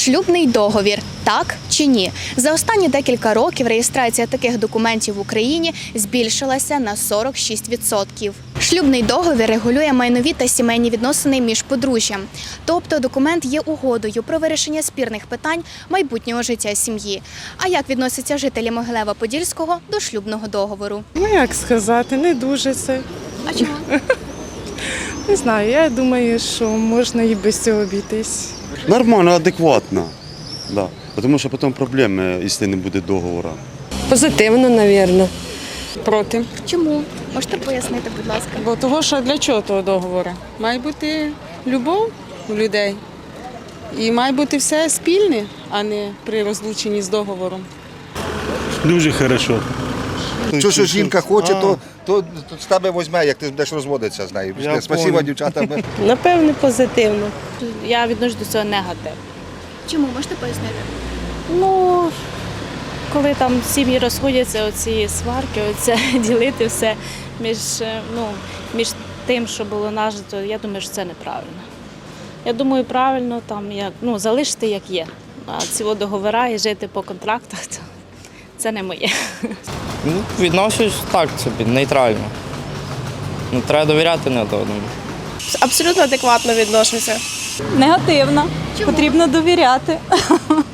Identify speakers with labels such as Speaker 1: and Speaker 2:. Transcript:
Speaker 1: Шлюбний договір так чи ні? За останні декілька років реєстрація таких документів в Україні збільшилася на 46%. Шлюбний договір регулює майнові та сімейні відносини між подружжям. Тобто документ є угодою про вирішення спірних питань майбутнього життя сім'ї. А як відносяться жителі Могилева-Подільського до шлюбного договору?
Speaker 2: Ну як сказати, не дуже це.
Speaker 1: А чому?
Speaker 2: Не знаю, я думаю, що можна і без цього обійтись.
Speaker 3: Нормально, адекватно. Да. Тому що потім проблеми, якщо не буде договору.
Speaker 4: Позитивно, мабуть.
Speaker 5: Проти.
Speaker 1: Чому? Можете пояснити, будь ласка?
Speaker 5: Бо того, що для чого того договору? Має бути любов у людей. І має бути все спільне, а не при розлученні з договором.
Speaker 6: Дуже хорошо.
Speaker 7: Що, що жінка хоче, то, то, то з тебе візьме, як ти будеш розводитися з нею.
Speaker 6: Я
Speaker 7: Спасибо, дівчата. ми-
Speaker 4: Напевне, позитивно.
Speaker 8: Я відношу до цього негатив.
Speaker 1: Чому можете пояснити?
Speaker 8: Ну, коли там сім'ї розходяться, оці сварки, оце ділити все між, е, ну, між тим, що було нажито, я думаю, що це неправильно. Я думаю, правильно там як, ну, залишити як є. А ці договори і жити по контрактах, то це не моє.
Speaker 9: Ну, відношусь так собі, нейтрально. Ну, треба довіряти не одному.
Speaker 4: Абсолютно адекватно відношуся.
Speaker 10: Негативно. Потрібно довіряти.